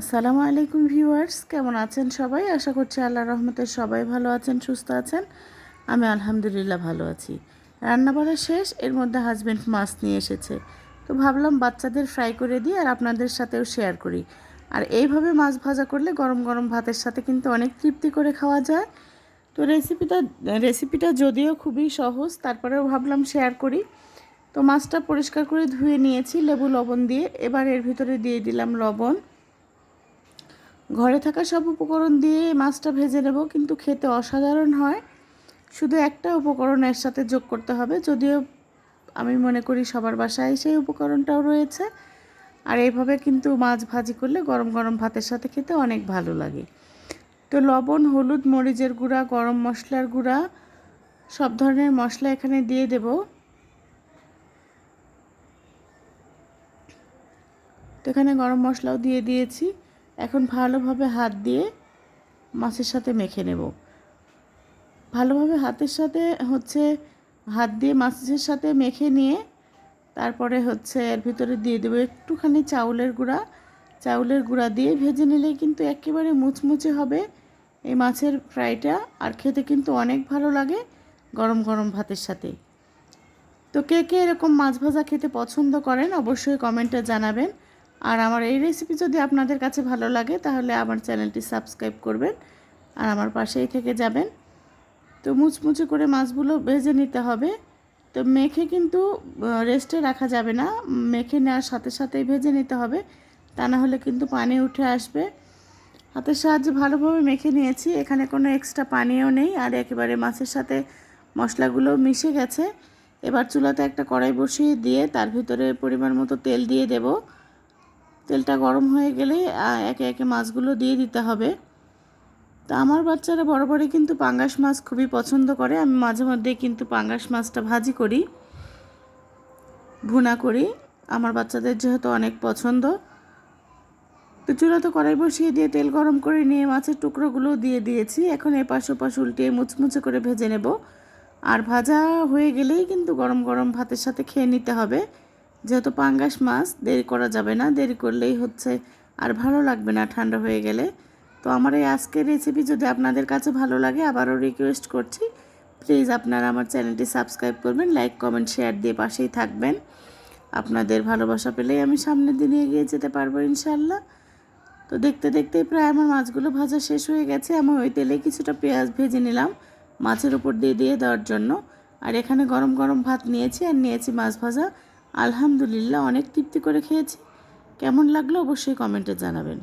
আসসালামু আলাইকুম ভিউয়ার্স, কেমন আছেন সবাই? আশা করছি আল্লাহ রহমতের সবাই ভালো আছেন, সুস্থ আছেন। আমি আলহামদুলিল্লাহ ভালো আছি। রান্না বাড়া শেষ, এর মধ্যে হাজব্যান্ড মাছ নিয়ে এসেছে। তো ভাবলাম বাচ্চাদের ফ্রাই করে দিই আর আপনাদের সাথেও শেয়ার করি। আর এইভাবে মাছ ভাজা করলে গরম গরম ভাতের সাথে কিন্তু অনেক তৃপ্তি করে খাওয়া যায়। তো রেসিপিটা রেসিপিটা যদিও খুবই সহজ, তারপরেও ভাবলাম শেয়ার করি। তো মাছটা পরিষ্কার করে ধুয়ে নিয়েছি লেবু লবণ দিয়ে। এবার এর ভিতরে দিয়ে দিলাম লবণ। ঘরে থাকা সব উপকরণ দিয়ে মাছটা ভেজে নেব, কিন্তু খেতে অসাধারণ হয়। শুধু একটা উপকরণ এর সাথে যোগ করতে হবে, যদিও আমি মনে করি সবার বাসায় সেই উপকরণটাও রয়েছে। আর এইভাবে কিন্তু মাছ ভাজি করলে গরম গরম ভাতের সাথে খেতে অনেক ভালো লাগে। তো লবণ, হলুদ, মরিচের গুঁড়া, গরম মশলার গুঁড়া, সব ধরনের মশলা এখানে দিয়ে দেব। তো এখানে গরম মশলাও দিয়ে দিয়েছি। এখন ভালোভাবে হাত দিয়ে মাছের সাথে মেখে নেব। ভালোভাবে হাতের সাথে হচ্ছে হাত দিয়ে মাছের সাথে মেখে নিয়ে তারপরে হচ্ছে এর ভিতরে দিয়ে দেবো একটুখানি চাউলের গুঁড়া। চাউলের গুঁড়া দিয়ে ভেজে নিলে কিন্তু একেবারে মুচমুচে হবে এই মাছের ফ্রাইটা আর খেতে কিন্তু অনেক ভালো লাগে গরম গরম ভাতের সাথে। তো কে কে এরকম মাছ ভাজা খেতে পছন্দ করেন অবশ্যই কমেন্টে জানাবেন। আর আমার এই রেসিপি যদি আপনাদের কাছে ভালো লাগে, তাহলে আমার চ্যানেলটি সাবস্ক্রাইব করবেন আর আমার পাশেই থেকে যাবেন। তো মুচমুচে করে মাছগুলো ভেজে নিতে হবে। তো মেখে কিন্তু রেস্টে রাখা যাবে না। মেখে নেওয়ার সাথে সাথেই ভেজে নিতে হবে। তা না হলে কিন্তু পানি উঠে আসবে। হাতের সাহায্যে ভালোভাবে মেখে নিয়েছি। এখানে কোনো এক্সট্রা পানিও নেই আর একেবারে মাছের সাথে মশলাগুলো মিশে গেছে। এবার চুলাতে একটা কড়াই বসিয়ে দিয়ে তার ভিতরে পরিমাণ মতো তেল দিয়ে দেবো। তেলটা গরম হয়ে গেলে একে একে মাছগুলো দিয়ে দিতে হবে। তো আমার বাচ্চারা বড় বড় কিন্তু পাঙ্গাস মাছ খুবই পছন্দ করে। আমি মাঝে মধ্যে কিন্তু পাঙ্গাস মাছটা ভাজি করি, ভুনা করি। আমার বাচ্চাদের যেহেতু অনেক পছন্দ, তো চুলাতে কড়াই বসিয়ে দিয়ে তেল গরম করে নিয়ে মাছের টুকরোগুলো দিয়ে দিয়েছি। এখন এপাশ ওপাশ উল্টিয়ে মুচমুচে করে ভেজে নেব। আর ভাজা হয়ে গেলেই কিন্তু গরম গরম ভাতের সাথে খেয়ে নিতে হবে। যেহেতু পাঙ্গাস মাছ দেরি করা যাবে না, দেরি করলেই হচ্ছে আর ভালো লাগবে না ঠান্ডা হয়ে গেলে। তো আমার এই আজকের রেসিপি যদি আপনাদের কাছে ভালো লাগে, আবারও রিকোয়েস্ট করছি। প্লিজ আপনারা আমার চ্যানেলটি সাবস্ক্রাইব করবেন লাইক কমেন্ট শেয়ার দিয়ে পাশেই থাকবেন। আপনাদের ভালোবাসা পেলেই আমি সামনের দিনে এগিয়ে যেতে পারব ইনশাল্লাহ তো দেখতে দেখতে প্রায় আমার মাছগুলো ভাজা শেষ হয়ে গেছে। আমি ওই তেলে কিছুটা পেঁয়াজ ভেজে নিলাম মাছের উপর দিয়ে দিয়ে দেওয়ার জন্য। আর এখানে গরম গরম ভাত নিয়েছি, আর নিয়েছি মাছ ভাজা। আলহামদুলিল্লাহ অনেক তৃপ্তি করে খেয়েছি। কেমন লাগল অবশ্যই কমেন্টে জানাবেন।